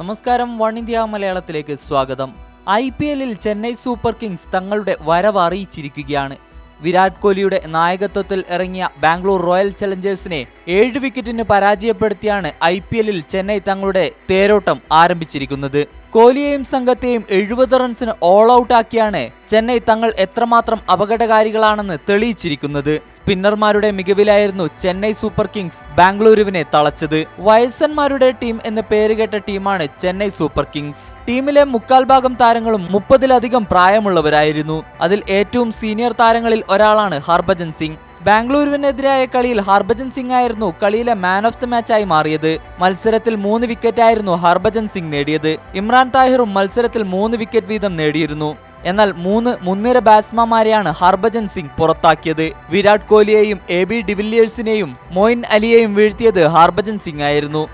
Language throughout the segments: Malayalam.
നമസ്കാരം വൺ ഇന്ത്യ മലയാളത്തിലേക്ക് സ്വാഗതം. ഐ പി എല്ലിൽ ചെന്നൈ സൂപ്പർ കിങ്സ് തങ്ങളുടെ വരവ് അറിയിച്ചിരിക്കുകയാണ്. വിരാട് കോഹ്ലിയുടെ നായകത്വത്തിൽ ഇറങ്ങിയ ബാംഗ്ലൂർ റോയൽ ചലഞ്ചേഴ്സിനെ ഏഴ് വിക്കറ്റിന് പരാജയപ്പെടുത്തിയാണ് ഐ ചെന്നൈ തങ്ങളുടെ തേരോട്ടം ആരംഭിച്ചിരിക്കുന്നത്. കോഹ്ലിയെയും സംഘത്തെയും എഴുപത് റൺസിന് ഓൾ ഔട്ട് ആക്കിയാണ് ചെന്നൈ തങ്ങൾ എത്രമാത്രം അപകടകാരികളാണെന്ന് തെളിയിച്ചിരിക്കുന്നത്. സ്പിന്നർമാരുടെ മികവിലായിരുന്നു ചെന്നൈ സൂപ്പർ കിങ്സ് ബാംഗ്ലൂരുവിനെ തളച്ചത്. വയസ്സന്മാരുടെ ടീം എന്ന് പേരുകേട്ട ടീമാണ് ചെന്നൈ സൂപ്പർ കിങ്സ്. ടീമിലെ മുക്കാൽ ഭാഗം താരങ്ങളും മുപ്പതിലധികം പ്രായമുള്ളവരായിരുന്നു. അതിൽ ഏറ്റവും സീനിയർ താരങ്ങളിൽ ഒരാളാണ് ഹർഭജൻ സിംഗ്. ബാംഗ്ലൂരുവിനെതിരായ കളിയിൽ ഹർഭജൻ സിംഗ് ആയിരുന്നു കളിയിലെ മാൻ ഓഫ് ദി മാച്ചായി മാറിയത്. മത്സരത്തിൽ മൂന്ന് വിക്കറ്റായിരുന്നു ഹർഭജൻ സിംഗ് നേടിയത്. ഇമ്രാൻ താഹിറും മത്സരത്തിൽ മൂന്ന് വിക്കറ്റ് വീതം നേടിയിരുന്നു. എന്നാൽ മൂന്ന് മുൻനിര ബാറ്റ്സ്മാൻമാരെയാണ് ഹർഭജൻ സിംഗ് പുറത്താക്കിയത്. വിരാട് കോഹ്ലിയെയും എ ബി ഡിവില്ലിയേഴ്സിനെയും മോയിൻ അലിയെയും വീഴ്ത്തിയത് ഹർഭജൻ സിംഗ് ആയിരുന്നു.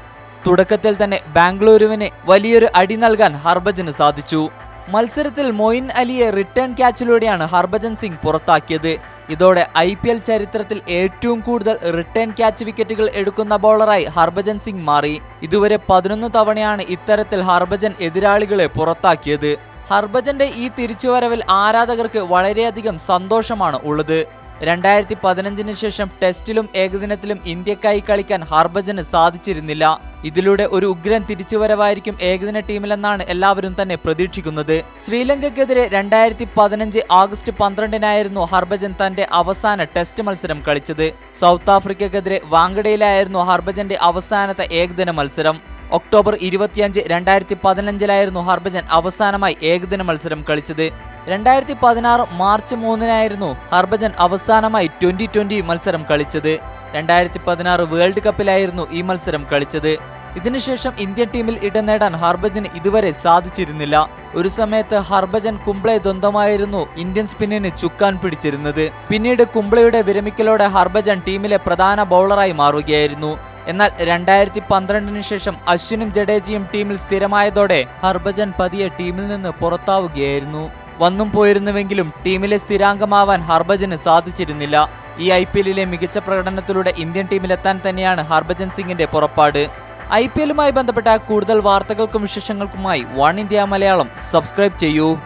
തുടക്കത്തിൽ തന്നെ ബാംഗ്ലൂരുവിന് വലിയൊരു അടി നൽകാൻ ഹർഭജന് സാധിച്ചു. മത്സരത്തിൽ മൊയിൻ അലിയെ റിട്ടേൺ ക്യാച്ചിലൂടെയാണ് ഹർഭജൻ സിംഗ് പുറത്താക്കിയത്. ഇതോടെ ഐ പി എൽ ചരിത്രത്തിൽ ഏറ്റവും കൂടുതൽ റിട്ടേൺ ക്യാച്ച് വിക്കറ്റുകൾ എടുക്കുന്ന ബോളറായി ഹർഭജൻ സിംഗ് മാറി. ഇതുവരെ പതിനൊന്ന് തവണയാണ് ഇത്തരത്തിൽ ഹർഭജൻ എതിരാളികളെ പുറത്താക്കിയത്. ഹർഭജന്റെ ഈ തിരിച്ചുവരവിൽ ആരാധകർക്ക് വളരെയധികം സന്തോഷമാണ് ഉള്ളത്. രണ്ടായിരത്തി പതിനഞ്ചിന് ശേഷം ടെസ്റ്റിലും ഏകദിനത്തിലും ഇന്ത്യക്കായി കളിക്കാൻ ഹർഭജന് സാധിച്ചിരുന്നില്ല. ഇതിലൂടെ ഒരു ഉഗ്രൻ തിരിച്ചുവരവായിരിക്കും ഏകദിന ടീമിലെന്നാണ് എല്ലാവരും തന്നെ പ്രതീക്ഷിക്കുന്നത്. ശ്രീലങ്കയ്ക്കെതിരെ രണ്ടായിരത്തി പതിനഞ്ച് ആഗസ്റ്റ് പന്ത്രണ്ടിനായിരുന്നു ഹർഭജൻ തന്റെ അവസാന ടെസ്റ്റ് മത്സരം കളിച്ചത്. സൗത്ത് ആഫ്രിക്കക്കെതിരെ വാങ്കഡയിലായിരുന്നു ഹർഭജന്റെ അവസാനത്തെ ഏകദിന മത്സരം. ഒക്ടോബർ ഇരുപത്തിയഞ്ച് രണ്ടായിരത്തി പതിനഞ്ചിലായിരുന്നു ഹർഭജൻ അവസാനമായി ഏകദിന മത്സരം കളിച്ചത്. രണ്ടായിരത്തി പതിനാറ് മാർച്ച് മൂന്നിനായിരുന്നു ഹർഭജൻ അവസാനമായി ട്വന്റി ട്വന്റി മത്സരം കളിച്ചത്. രണ്ടായിരത്തി പതിനാറ് വേൾഡ് കപ്പിലായിരുന്നു ഈ മത്സരം കളിച്ചത്. ഇതിനുശേഷം ഇന്ത്യൻ ടീമിൽ ഇടം നേടാൻ ഹർഭജന് ഇതുവരെ സാധിച്ചിരുന്നില്ല. ഒരു സമയത്ത് ഹർഭജൻ കുംബ്ലെ ദ്വന്ദ്മായിരുന്നു ഇന്ത്യൻ സ്പിന്നിന് ചുക്കാൻ പിടിച്ചിരുന്നത്. പിന്നീട് കുംബ്ലയുടെ വിരമിക്കലോടെ ഹർഭജൻ ടീമിലെ പ്രധാന ബൗളറായി മാറുകയായിരുന്നു. എന്നാൽ രണ്ടായിരത്തി പന്ത്രണ്ടിന് ശേഷം അശ്വിനും ജഡേജയും ടീമിൽ സ്ഥിരമായതോടെ ഹർഭജൻ പതിയെ ടീമിൽ നിന്ന് പുറത്താവുകയായിരുന്നു. വന്നും പോയിരുന്നുവെങ്കിലും ടീമിലെ സ്ഥിരാംഗമാവാൻ ഹർഭജന് സാധിച്ചിരുന്നില്ല. ഈ ഐ മികച്ച പ്രകടനത്തിലൂടെ ഇന്ത്യൻ ടീമിലെത്താൻ തന്നെയാണ് ഹർഭജൻ സിംഗിന്റെ പുറപ്പാട്. ഐ പി എല്ലുമായി ബന്ധപ്പെട്ട കൂടുതൽ വാർത്തകൾക്കും വിശേഷങ്ങൾക്കുമായി വൺ ഇന്ത്യ മലയാളം. സബ്സ്ക്രൈബ് ചെയ്യൂ.